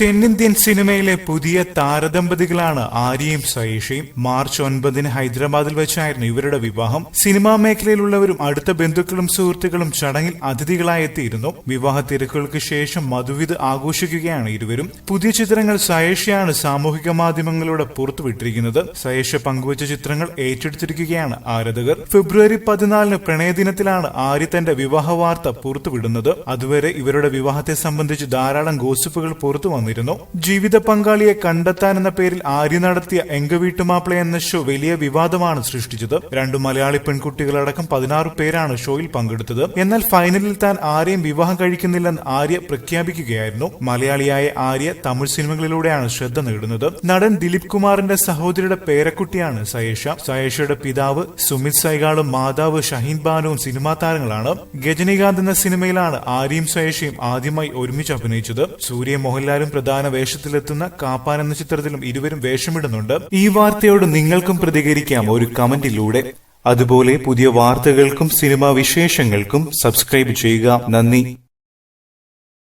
തെന്നിന്ത്യൻ സിനിമയിലെ പുതിയ താരദമ്പതികളാണ് ആര്യയും സയേഷയും. മാർച്ച് ഒൻപതിന് ഹൈദരാബാദിൽ വെച്ചായിരുന്നു ഇവരുടെ വിവാഹം. സിനിമാ മേഖലയിലുള്ളവരും അടുത്ത ബന്ധുക്കളും സുഹൃത്തുക്കളും ചടങ്ങിൽ അതിഥികളായി എത്തിയിരുന്നു വിവാഹ തിരക്കുകൾക്ക് ശേഷം മധുവിധ ആഘോഷിക്കുകയാണ് ഇരുവരും. പുതിയ ചിത്രങ്ങൾ സയേഷയാണ് സാമൂഹിക മാധ്യമങ്ങളിലൂടെ പുറത്തുവിട്ടിരിക്കുന്നത്. സയേഷ പങ്കുവച്ച ചിത്രങ്ങൾ ഏറ്റെടുത്തിരിക്കുകയാണ് ആരാധകർ. ഫെബ്രുവരി പതിനാലിന് പ്രണയദിനത്തിലാണ് ആര്യ തന്റെ വിവാഹ വാർത്ത പുറത്തുവിടുന്നത്. അതുവരെ ഇവരുടെ വിവാഹത്തെ സംബന്ധിച്ച് ധാരാളം ഗോസിപ്പുകൾ പുറത്തു വന്നിരുന്നു ജീവിത പങ്കാളിയെ കണ്ടെത്താൻ എന്ന പേരിൽ ആര്യ നടത്തിയ എങ്ക എങ്കവീട്ടുമാപ്പിള എന്ന ഷോ വലിയ വിവാദമാണ് സൃഷ്ടിച്ചത്. രണ്ടു മലയാളി പെൺകുട്ടികളടക്കം പതിനാറ് പേരാണ് ഷോയിൽ പങ്കെടുത്തത്. എന്നാൽ ഫൈനലിൽ താൻ ആരെയും വിവാഹം കഴിക്കുന്നില്ലെന്ന് ആര്യ പ്രഖ്യാപിക്കുകയായിരുന്നു. മലയാളിയായ ആര്യ തമിഴ് സിനിമകളിലൂടെയാണ് ശ്രദ്ധ നേടുന്നത്. നടൻ ദിലീപ് കുമാറിന്റെ സഹോദരിയുടെ പേരക്കുട്ടിയാണ് സയേഷ. സയേഷയുടെ പിതാവ് സുമിത് സൈഗാളും മാതാവ് ഷഹീൻ ബാനുവും സിനിമാ താരങ്ങളാണ്. ഗജനികാന്ത് എന്ന സിനിമയിലാണ് ആര്യയും സയേഷയും ആദ്യമായി ഒരുമിച്ച് അഭിനയിച്ചത്. സൂര്യ മോഹൻലാലും പ്രധാന വേഷത്തിലെത്തുന്ന കാപ്പാൻ എന്ന ചിത്രത്തിലും ഇരുവരും വേഷമിടുന്നുണ്ട്. ഈ വാർത്തയോട് നിങ്ങൾക്കും പ്രതികരിക്കാം ഒരു കമന്റിലൂടെ. അതുപോലെ പുതിയ വാർത്തകൾക്കും സിനിമാ വിശേഷങ്ങൾക്കും സബ്സ്ക്രൈബ് ചെയ്യുക. നന്ദി.